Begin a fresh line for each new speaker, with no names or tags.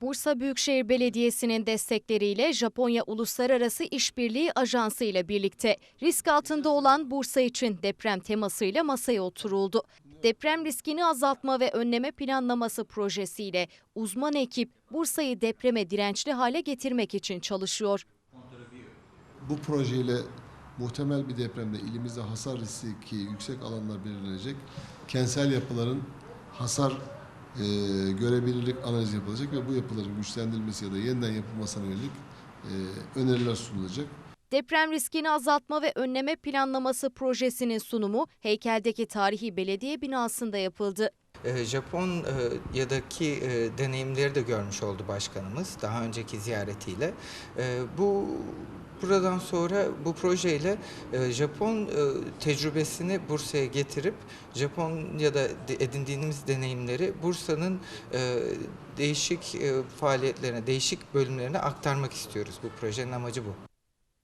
Bursa Büyükşehir Belediyesi'nin destekleriyle Japonya Uluslararası İşbirliği Ajansı ile birlikte risk altında olan Bursa için deprem temasıyla masaya oturuldu. Deprem riskini azaltma ve önleme planlaması projesiyle uzman ekip Bursa'yı depreme dirençli hale getirmek için çalışıyor.
Bu projeyle muhtemel bir depremde ilimizde hasar riski yüksek alanlar belirlenecek. Kentsel yapıların hasar e, görebilirlik analizi yapılacak ve bu yapıların güçlendirilmesi ya da yeniden yapılmasına yönelik e, öneriler sunulacak.
Deprem riskini azaltma ve önleme planlaması projesinin sunumu heykeldeki tarihi belediye binasında yapıldı.
Ee, Japonya'daki e, deneyimleri de görmüş oldu başkanımız daha önceki ziyaretiyle. Ee, Bu buradan sonra bu projeyle e, Japon e, tecrübesini Bursa'ya getirip Japonya'da edindiğimiz deneyimleri Bursa'nın e, değişik e, faaliyetlerine, değişik bölümlerine aktarmak istiyoruz. Bu projenin amacı bu.